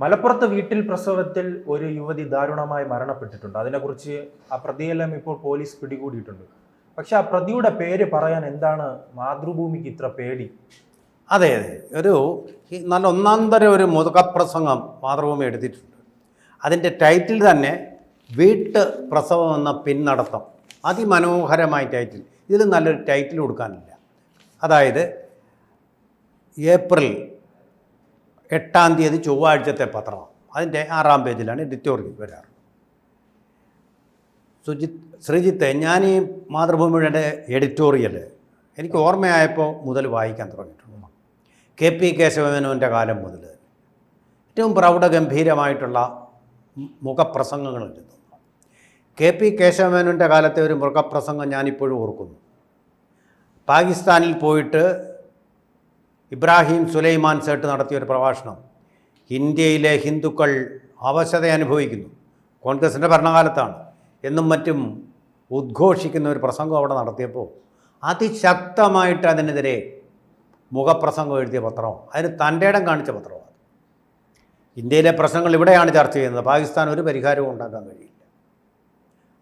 മലപ്പുറത്ത് വീട്ടിൽ പ്രസവത്തിൽ ഒരു യുവതി ദാരുണമായി മരണപ്പെട്ടിട്ടുണ്ട്. അതിനെക്കുറിച്ച് ആ പ്രതിയെല്ലാം ഇപ്പോൾ പോലീസ് പിടികൂടിയിട്ടുണ്ട്. പക്ഷെ ആ പ്രതിയുടെ പേര് പറയാൻ എന്താണ് മാതൃഭൂമിക്ക് ഇത്ര പേടി? അതെ അതെ. ഒരു നല്ല ഒന്നാം തരം ഒരു മുതുകപ്രസംഗം മാതൃഭൂമി എടുത്തിട്ടുണ്ട്. അതിന്റെ ടൈറ്റിൽ തന്നെ വീട്ട് പ്രസവം എന്ന പിന്നടത്തം അതിമനോഹരമായ ടൈറ്റിൽ. ഇതിൽ നല്ലൊരു ടൈറ്റിൽ കൊടുക്കാനില്ല. അതായത് ഏപ്രിൽ എട്ടാം തീയതി ചൊവ്വാഴ്ചത്തെ പത്രമാണ് അതിന്റെ ആറാം പേജിലാണ് എഡിറ്റോറിയൽ വരാറ്. സുജിത് ശ്രീജിത്ത് ഞാൻ ഈ മാതൃഭൂമിയുടെ എഡിറ്റോറിയൽ എനിക്ക് ഓർമ്മയായപ്പോൾ മുതൽ വായിക്കാൻ തുടങ്ങിയിട്ടുണ്ട്. കെ പി കേശവമേനോന്റെ കാലം മുതൽ ഏറ്റവും പ്രൗഢഗംഭീരമായിട്ടുള്ള മുഖപ്രസംഗങ്ങൾ കെ പി കേശവമേനോന്റെ കാലത്തെ ഒരു മുഖപ്രസംഗം ഞാനിപ്പോഴും ഓർക്കുന്നു. പാകിസ്ഥാനിൽ പോയിട്ട് ഇബ്രാഹിം സുലൈമാൻ സേട്ട് നടത്തിയ ഒരു പ്രഭാഷണം. ഇന്ത്യയിലെ ഹിന്ദുക്കൾ അവശത അനുഭവിക്കുന്നു. കോൺഗ്രസിന്റെ ഭരണകാലത്താണ്. എന്നും മറ്റും ഉദ്ഘോഷിക്കുന്ന ഒരു പ്രസംഗം അവിടെ നടത്തിയപ്പോൾ അതിശക്തമായിട്ട് അതിനെതിരെ മുഖപ്രസംഗം എഴുതിയ പത്രമാണ് അതിന് തന്റെ ഇടം കാണിച്ച പത്രമാണ് ഇന്ത്യയിലെ പ്രശ്നങ്ങൾ ഇവിടെയാണ് ചർച്ച ചെയ്യുന്നത്. പാകിസ്ഥാൻ ഒരു പരിഹാരവും ഉണ്ടാക്കാൻ കഴിയില്ല.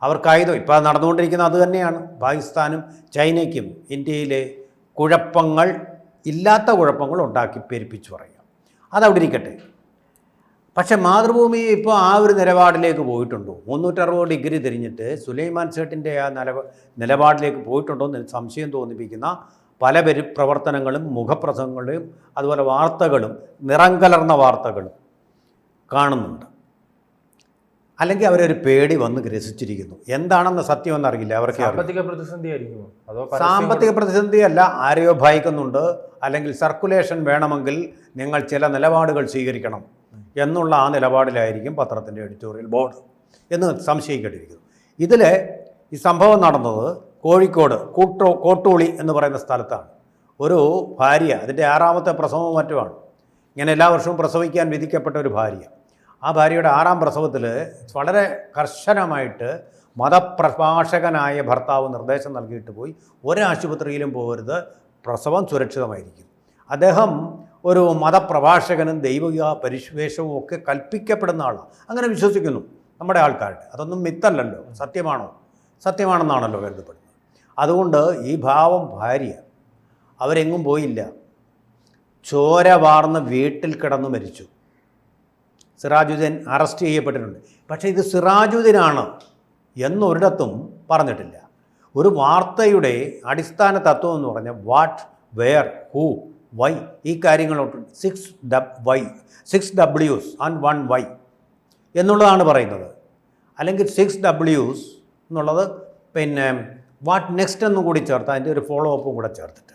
അവർക്കായുധം ഇപ്പോൾ നടന്നുകൊണ്ടിരിക്കുന്ന അതുതന്നെയാണ് പാകിസ്ഥാനും ചൈനയ്ക്കും ഇന്ത്യയിലെ കുഴപ്പങ്ങൾ ഇല്ലാത്ത കുഴപ്പങ്ങൾ ഉണ്ടാക്കി പെരുപ്പിച്ചു പറയാം അതവിടെ ഇരിക്കട്ടെ. പക്ഷേ മാതൃഭൂമി ഇപ്പോൾ ആ ഒരു നിലപാടിലേക്ക് പോയിട്ടുണ്ടോ? മുന്നൂറ്ററുപത് ഡിഗ്രി തിരിഞ്ഞിട്ട് സുലൈമാൻ സേട്ടിന്റെ ആ നില നിലപാടിലേക്ക് പോയിട്ടുണ്ടോ എന്ന് സംശയം തോന്നിപ്പിക്കുന്ന പല പെരു പ്രവർത്തനങ്ങളും മുഖപ്രസംഗങ്ങളും അതുപോലെ വാർത്തകളും നിറം കലർന്ന വാർത്തകളും കാണുന്നുണ്ട്. അല്ലെങ്കിൽ അവരൊരു പേടി വന്ന് ഗ്രസിച്ചിരിക്കുന്നു. എന്താണെന്ന് സത്യമെന്ന് അറിയില്ല. അവർക്ക്. സാമ്പത്തിക പ്രതിസന്ധി ആയിരിക്കുമോ? അതോ സാമ്പത്തിക പ്രതിസന്ധിയല്ല ആരെയോ ഭയക്കുന്നുണ്ട്. അല്ലെങ്കിൽ സർക്കുലേഷൻ വേണമെങ്കിൽ നിങ്ങൾ ചില നിലപാടുകൾ സ്വീകരിക്കണം എന്നുള്ള ആ നിലപാടിലായിരിക്കും പത്രത്തിന്റെ എഡിറ്റോറിയൽ ബോർഡ് എന്ന് സംശയിക്കേണ്ടിയിരിക്കുന്നു. ഇതിൽ ഈ സംഭവം നടന്നത് കോഴിക്കോട് കൂട്ടോ കോട്ടൂളി എന്ന് പറയുന്ന സ്ഥലത്താണ്. ഒരു ഭാര്യ അതിന്റെ ആറാമത്തെ പ്രസവവും മറ്റുമാണ്. ഇങ്ങനെ എല്ലാ വർഷവും പ്രസവിക്കാൻ വിധിക്കപ്പെട്ട ഒരു ഭാര്യ. ആ ഭാര്യയുടെ ആറാം പ്രസവത്തിൽ വളരെ കർശനമായിട്ട് മതപ്രഭാഷകനായ ഭർത്താവ് നിർദ്ദേശം നൽകിയിട്ട് പോയി. ഒരാശുപത്രിയിലും പോകരുത്. പ്രസവം സുരക്ഷിതമായിരിക്കും. അദ്ദേഹം ഒരു മതപ്രഭാഷകനും ദൈവിക പരിവേഷവും ഒക്കെ കൽപ്പിക്കപ്പെടുന്ന ആളാണ്. അങ്ങനെ വിശ്വസിക്കുന്നു നമ്മുടെ ആൾക്കാരുടെ. അതൊന്നും മിത്തല്ലല്ലോ. സത്യമാണോ? സത്യമാണെന്നാണല്ലോ കരുതപ്പെടുന്നത്. അതുകൊണ്ട് ഈ ഭാവം ഭാര്യ അവരെങ്ങും പോയില്ല. ചോര വാർന്ന് വീട്ടിൽ കിടന്നു മരിച്ചു. സിറാജുദ്ദീൻ അറസ്റ്റ് ചെയ്യപ്പെട്ടിട്ടുണ്ട്. പക്ഷേ ഇത് സിറാജുദ്ദീനാണ് എന്നൊരിടത്തും പറഞ്ഞിട്ടില്ല. ഒരു വാർത്തയുടെ അടിസ്ഥാന തത്വം എന്ന് പറഞ്ഞാൽ വാട്ട് വെയർ ഹൂ വൈ ഈ കാര്യങ്ങളോട്ട് സിക്സ് ഡബ് വൈ സിക്സ് ഡബ്ല്യൂസ് ആൻഡ് വൺ വൈ എന്നുള്ളതാണ് പറയുന്നത്. അല്ലെങ്കിൽ സിക്സ് ഡബ്ല്യൂസ് എന്നുള്ളത് പിന്നെ വാട്ട് നെക്സ്റ്റ് എന്നും കൂടി ചേർത്ത് അതിന്റെ ഒരു ഫോളോ അപ്പും കൂടെ ചേർത്തിട്ട്.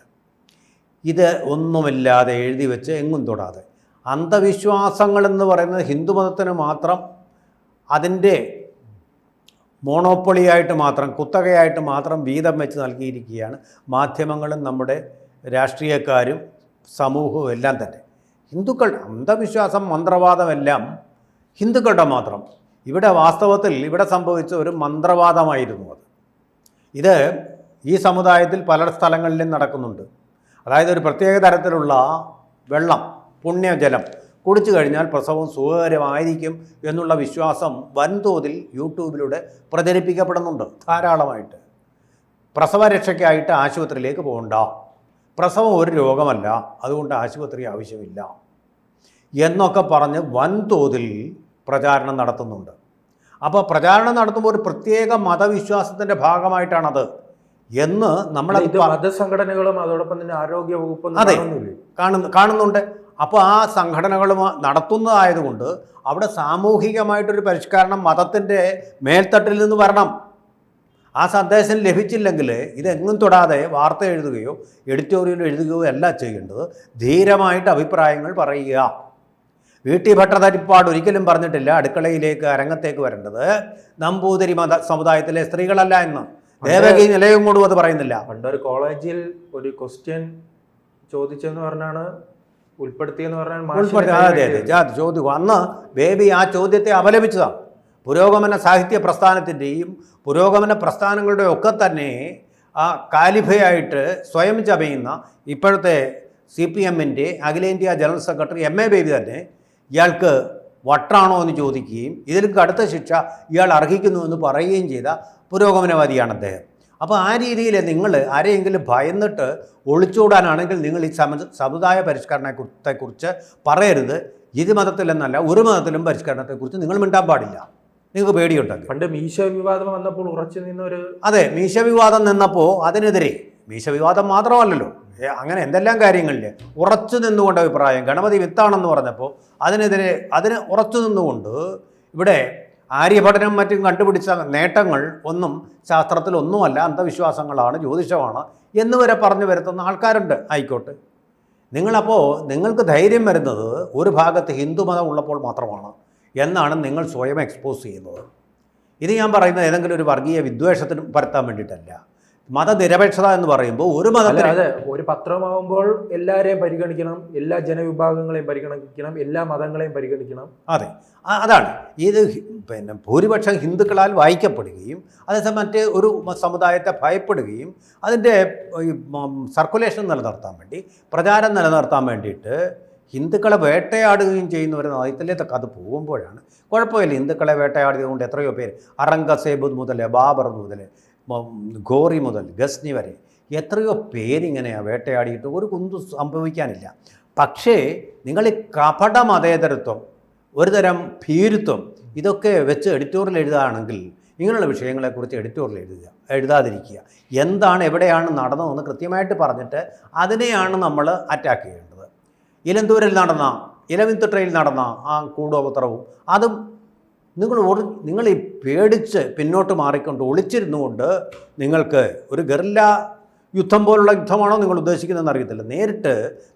ഇത് ഒന്നുമില്ലാതെ എഴുതി വെച്ച് എങ്ങും തൊടാതെ. അന്ധവിശ്വാസങ്ങൾ എന്ന് പറയുന്നത് ഹിന്ദുമതത്തിന് മാത്രം അതിന്റെ മോണോപ്പൊളിയായിട്ട് മാത്രം കുത്തകയായിട്ട് മാത്രം വീതം വെച്ച് നൽകിയിരിക്കുകയാണ് മാധ്യമങ്ങളും നമ്മുടെ രാഷ്ട്രീയക്കാരും സമൂഹവും എല്ലാം തന്നെ. ഹിന്ദുക്കൾ അന്ധവിശ്വാസം മന്ത്രവാദമെല്ലാം ഹിന്ദുക്കളുടെ മാത്രം. ഇവിടെ വാസ്തവത്തിൽ ഇവിടെ സംഭവിച്ച ഒരു മന്ത്രവാദമായിരുന്നു അത്. ഇത് ഈ സമുദായത്തിൽ പല സ്ഥലങ്ങളിലും നടക്കുന്നുണ്ട്. അതായത് ഒരു പ്രത്യേക തരത്തിലുള്ള വെള്ളം പുണ്യജലം. കുടിച്ചു കഴിഞ്ഞാൽ പ്രസവം സുഖകരമായിരിക്കും എന്നുള്ള വിശ്വാസം വൻതോതിൽ യൂട്യൂബിലൂടെ പ്രചരിപ്പിക്കപ്പെടുന്നുണ്ട് ധാരാളമായിട്ട്. പ്രസവരക്ഷയ്ക്കായിട്ട് ആശുപത്രിയിലേക്ക് പോകണ്ട. പ്രസവം ഒരു രോഗമല്ല അതുകൊണ്ട് ആശുപത്രി ആവശ്യമില്ല എന്നൊക്കെ പറഞ്ഞ് വൻതോതിൽ പ്രചാരണം നടത്തുന്നുണ്ട്. അപ്പോൾ പ്രചാരണം നടത്തുമ്പോൾ ഒരു പ്രത്യേക മതവിശ്വാസത്തിന്റെ ഭാഗമായിട്ടാണത് എന്ന് നമ്മളെ ഇത് മതസംഘടനകളും അതോടൊപ്പം തന്നെ ആരോഗ്യ വകുപ്പും അതെ. കാണുന്നു കാണുന്നുണ്ട്. അപ്പോൾ ആ സംഘടനകൾ നടത്തുന്നതായതുകൊണ്ട് അവിടെ സാമൂഹികമായിട്ടൊരു പരിഷ്കരണം മതത്തിന്റെ മേൽത്തട്ടിൽ നിന്ന് വരണം. ആ സന്ദേശം ലഭിച്ചില്ലെങ്കിൽ ഇതെങ്ങും തൊടാതെ വാർത്ത എഴുതുകയോ എഡിറ്റോറിയൽ എഴുതുകയോ അല്ല ചെയ്യേണ്ടത്. ധീരമായിട്ട് അഭിപ്രായങ്ങൾ പറയുക. വീട്ടി ഭട്ടതരിപ്പാട് ഒരിക്കലും പറഞ്ഞിട്ടില്ല. അടുക്കളയിലേക്ക് അരങ്ങത്തേക്ക് വരേണ്ടത് നമ്പൂതിരി മത സമുദായത്തിലെ സ്ത്രീകളല്ല എന്ന്. ദേവകി നിലയം കൊണ്ടും അത് പറയുന്നില്ല. പണ്ടൊരു കോളേജിൽ ഒരു ക്വസ്റ്റ്യൻ ചോദിച്ചെന്ന് പറഞ്ഞാണ് ഉൾപ്പെടുത്തിയെന്ന് പറഞ്ഞാൽ ഉൾപ്പെടുത്തി. അതെ അതെ. ചോദ്യം. അന്ന് ബേബി ആ ചോദ്യത്തെ അപലപിച്ചതാണ്. പുരോഗമന സാഹിത്യ പ്രസ്ഥാനത്തിന്റെയും പുരോഗമന പ്രസ്ഥാനങ്ങളുടെ ഒക്കെ തന്നെ ആ കാലിഫയായിട്ട് സ്വയം ചമയുന്ന ഇപ്പോഴത്തെ സി പി എമ്മിന്റെ അഖിലേന്ത്യാ general secretary M A Baby തന്നെ ഇയാൾക്ക് വട്ടാണോ എന്ന് ചോദിക്കുകയും ഇതിൽ കടുത്ത ശിക്ഷ ഇയാൾ അർഹിക്കുന്നു എന്ന് പറയുകയും ചെയ്ത പുരോഗമനവാദിയാണ് അദ്ദേഹം. അപ്പോൾ ആ രീതിയിൽ നിങ്ങൾ ആരെയെങ്കിലും ഭയന്നിട്ട് ഒളിച്ചോടാനാണെങ്കിൽ നിങ്ങൾ ഈ സമ സമുദായ പരിഷ്കരണത്തെക്കുറിച്ച് പറയരുത്. ഇത് മതത്തിലെന്നല്ല ഒരു മതത്തിലും പരിഷ്കരണത്തെക്കുറിച്ച് നിങ്ങൾ മിണ്ടാൻ പാടില്ല. നിങ്ങൾക്ക് പേടിയുണ്ടെങ്കിൽ. പണ്ട് മീശ വിവാദം വന്നപ്പോൾ ഉറച്ചു നിന്നൊരു അതെ മീശ വിവാദം നിന്നപ്പോൾ അതിനെതിരെ മീശ വിവാദം മാത്രമല്ലല്ലോ അങ്ങനെ എന്തെല്ലാം കാര്യങ്ങളിൽ ഉറച്ചു നിന്നുകൊണ്ട് അഭിപ്രായം ഗണപതി വിത്താണെന്ന് പറഞ്ഞപ്പോൾ അതിനെതിരെ അതിന് ഉറച്ചു നിന്നുകൊണ്ട് ഇവിടെ ആര്യഭടനം മറ്റും കണ്ടുപിടിച്ച നേട്ടങ്ങൾ ഒന്നും ശാസ്ത്രത്തിൽ ഒന്നുമല്ല അന്ധവിശ്വാസങ്ങളാണ് ജ്യോതിഷമാണ് എന്ന് വരെ പറഞ്ഞു വരുത്തുന്ന ആൾക്കാരുണ്ട് ആയിക്കോട്ടെ നിങ്ങളപ്പോൾ നിങ്ങൾക്ക് ധൈര്യം വരുന്നത് ഒരു ഭാഗത്ത് ഹിന്ദുമതം ഉള്ളപ്പോൾ മാത്രമാണ് എന്നാണ് നിങ്ങൾ സ്വയം എക്സ്പോസ് ചെയ്യുന്നത്. ഇത് ഞാൻ പറയുന്നത് ഏതെങ്കിലും ഒരു വർഗീയ വിദ്വേഷത്തിന് പരത്താൻ വേണ്ടിയിട്ടല്ല. മതനിരപേക്ഷത എന്ന് പറയുമ്പോൾ ഒരു മതത്തിന് അതെ ഒരു പത്രമാകുമ്പോൾ എല്ലാവരെയും പരിഗണിക്കണം എല്ലാ ജനവിഭാഗങ്ങളെയും പരിഗണിക്കണം എല്ലാ മതങ്ങളെയും പരിഗണിക്കണം. അതെ. അതാണ്. ഇത് പിന്നെ ഭൂരിപക്ഷം ഹിന്ദുക്കളാൽ വായിക്കപ്പെടുകയും അതേസമയം മറ്റ് ഒരു സമുദായത്തെ ഭയപ്പെടുകയും അതിന്റെ സർക്കുലേഷൻ നിലനിർത്താൻ വേണ്ടി പ്രചാരം നിലനിർത്താൻ വേണ്ടിയിട്ട് ഹിന്ദുക്കളെ വേട്ടയാടുകയും ചെയ്യുന്ന ഒരു നയത്തിലേക്ക് അത് പോകുമ്പോഴാണ്. കുഴപ്പമില്ല ഹിന്ദുക്കളെ വേട്ടയാടിയതുകൊണ്ട് എത്രയോ പേര് അറംഗസേബ് മുതൽ ബാബർ മുതൽ ഗോറി മുതൽ ഗസ്നി വരെ എത്രയോ പേരിങ്ങനെയാണ് വേട്ടയാടിയിട്ട് ഒരു കുന്തു സംഭവിക്കാനില്ല. പക്ഷേ നിങ്ങൾ ഈ കപട മതേതരത്വം ഒരുതരം ഭീരുത്വം ഇതൊക്കെ വെച്ച് എഡിറ്റോറിയൽ എഴുതുകയാണെങ്കിൽ ഇങ്ങനെയുള്ള വിഷയങ്ങളെക്കുറിച്ച് എഡിറ്റോറിയൽ എഴുതുക എഴുതാതിരിക്കുക. എന്താണ് എവിടെയാണ് നടന്നതെന്ന് കൃത്യമായിട്ട് പറഞ്ഞിട്ട് അതിനെയാണ് നമ്മൾ അറ്റാക്ക് ചെയ്യേണ്ടത്. ഇലന്തൂരിൽ നടന്ന ഇലവിന്തുട്ടയിൽ നടന്ന ആ കൂടോപത്രവും അതും നിങ്ങൾ ഒറി നിങ്ങൾ ഈ പേടിച്ച് പിന്നോട്ട് മാറിക്കൊണ്ട് ഒളിച്ചിരുന്നുകൊണ്ട് നിങ്ങൾക്ക് ഒരു ഗറില്ല യുദ്ധം പോലുള്ള യുദ്ധമാണോ നിങ്ങൾ ഉദ്ദേശിക്കുന്നതെന്ന് അറിയത്തില്ല. നേരിട്ട്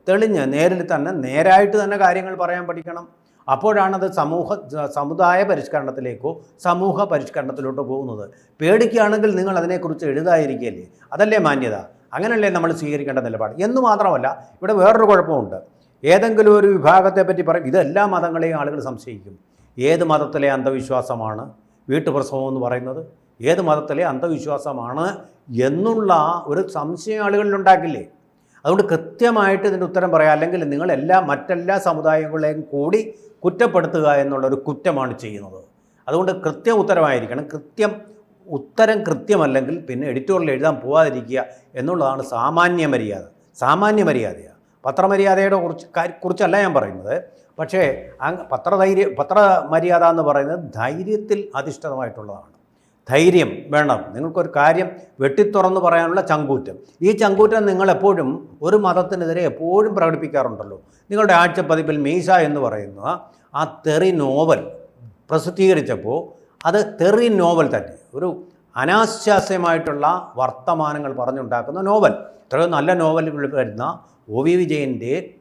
തെളിഞ്ഞ് നേരിൽ തന്നെ നേരായിട്ട് തന്നെ കാര്യങ്ങൾ പറയാൻ പഠിക്കണം. അപ്പോഴാണത് സമൂഹ സമുദായ പരിഷ്കരണത്തിലേക്കോ സമൂഹ പരിഷ്കരണത്തിലോട്ടോ പോകുന്നത്. പേടിക്കുകയാണെങ്കിൽ നിങ്ങൾ അതിനെക്കുറിച്ച് എഴുതായിരിക്കുകയല്ലേ അതല്ലേ മാന്യത? അങ്ങനെയല്ലേ നമ്മൾ സ്വീകരിക്കേണ്ട നിലപാട്? എന്ന് മാത്രമല്ല ഇവിടെ വേറൊരു കുഴപ്പമുണ്ട്. ഏതെങ്കിലും ഒരു വിഭാഗത്തെ പറ്റി പറയും ഇതെല്ലാ മതങ്ങളെയും ആളുകൾ സംശയിക്കും. ഏത് മതത്തിലെ അന്ധവിശ്വാസമാണ് വീട്ടുപ്രസവം എന്ന് പറയുന്നത്? ഏത് മതത്തിലെ അന്ധവിശ്വാസമാണ് എന്നുള്ള ഒരു സംശയം ആളുകളിൽ ഉണ്ടാക്കില്ലേ? അതുകൊണ്ട് കൃത്യമായിട്ട് ഇതിന്റെ ഉത്തരം പറയാം. അല്ലെങ്കിൽ നിങ്ങൾ എല്ലാ മറ്റെല്ലാ സമുദായങ്ങളെയും കൂടി കുറ്റപ്പെടുത്തുക എന്നുള്ളൊരു കുറ്റമാണ് ചെയ്യുന്നത്. അതുകൊണ്ട് കൃത്യ ഉത്തരമായിരിക്കണം. കൃത്യം ഉത്തരം കൃത്യമല്ലെങ്കിൽ പിന്നെ എഡിറ്റോറിൽ എഴുതാൻ പോവാതിരിക്കുക എന്നുള്ളതാണ് സാമാന്യ മര്യാദ. സാമാന്യ മര്യാദയാണ് പത്രമര്യാദയുടെ കുറിച്ച് കുറിച്ചല്ല ഞാൻ പറയുന്നത്. പക്ഷേ പത്രധൈര്യ പത്രമര്യാദ എന്ന് പറയുന്നത് ധൈര്യത്തിൽ അധിഷ്ഠിതമായിട്ടുള്ളതാണ്. ധൈര്യം വേണം. നിങ്ങൾക്കൊരു കാര്യം വെട്ടിത്തുറന്ന് പറയാനുള്ള ചങ്കൂറ്റം. ഈ ചങ്കൂറ്റം നിങ്ങളെപ്പോഴും ഒരു മതത്തിനെതിരെ എപ്പോഴും പ്രകടിപ്പിക്കാറുണ്ടല്ലോ. നിങ്ങളുടെ ആഴ്ചപ്പതിപ്പിൽ മീശ എന്ന് പറയുന്ന ആ തെറി നോവൽ പ്രസിദ്ധീകരിച്ചപ്പോൾ അത് തെറി നോവൽ തന്നെ. ഒരു അനാശാസ്യമായിട്ടുള്ള വർത്തമാനങ്ങൾ പറഞ്ഞുണ്ടാക്കുന്ന നോവൽ. ഇത്രയും നല്ല നോവലുകൾ വരുന്ന ഒ വി വിജയന്റെ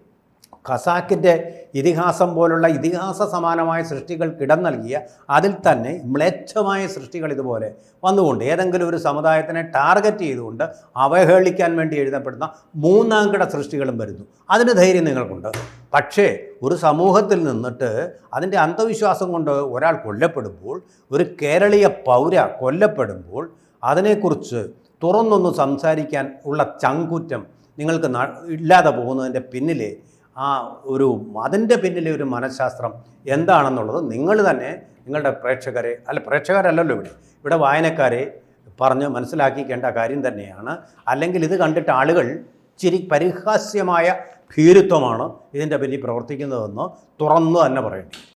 ഖസാക്കിന്റെ ഇതിഹാസം പോലുള്ള ഇതിഹാസ സമാനമായ സൃഷ്ടികൾക്കിടം നൽകിയ അതിൽ തന്നെ മ്ലേച്ഛമായ സൃഷ്ടികൾ ഇതുപോലെ വന്നുകൊണ്ട് ഏതെങ്കിലും ഒരു സമുദായത്തിനെ ടാർഗറ്റ് ചെയ്തുകൊണ്ട് അവഹേളിക്കാൻ വേണ്ടി എഴുതപ്പെടുന്ന മൂന്നാം കിട സൃഷ്ടികളും വരുന്നു. അതിന് ധൈര്യം നിങ്ങൾക്കുണ്ട്. പക്ഷേ ഒരു സമൂഹത്തിൽ നിന്നിട്ട് അതിന്റെ അന്ധവിശ്വാസം കൊണ്ട് ഒരാൾ കൊല്ലപ്പെടുമ്പോൾ ഒരു കേരളീയ പൗര കൊല്ലപ്പെടുമ്പോൾ അതിനെക്കുറിച്ച് തുറന്നൊന്ന് സംസാരിക്കാൻ ഉള്ള ചങ്കുറ്റം നിങ്ങൾക്ക് ഇല്ലാതെ പോകുന്നതിന്റെ പിന്നിലെ ആ ഒരു അതിന്റെ പിന്നിലെ ഒരു മനഃശാസ്ത്രം എന്താണെന്നുള്ളത് നിങ്ങൾ തന്നെ നിങ്ങളുടെ പ്രേക്ഷകരെ അല്ല പ്രേക്ഷകരല്ലല്ലോ ഇവിടെ. ഇവിടെ വായനക്കാരെ പറഞ്ഞ് മനസ്സിലാക്കിക്കേണ്ട കാര്യം തന്നെയാണ്. അല്ലെങ്കിൽ ഇത് കണ്ടിട്ട് ആളുകൾ ചിരി പരിഹാസ്യമായ ഭീരുത്വമാണ് ഇതിന്റെ പിന്നിൽ പ്രവർത്തിക്കുന്നതെന്ന് തുറന്നു തന്നെ പറയണം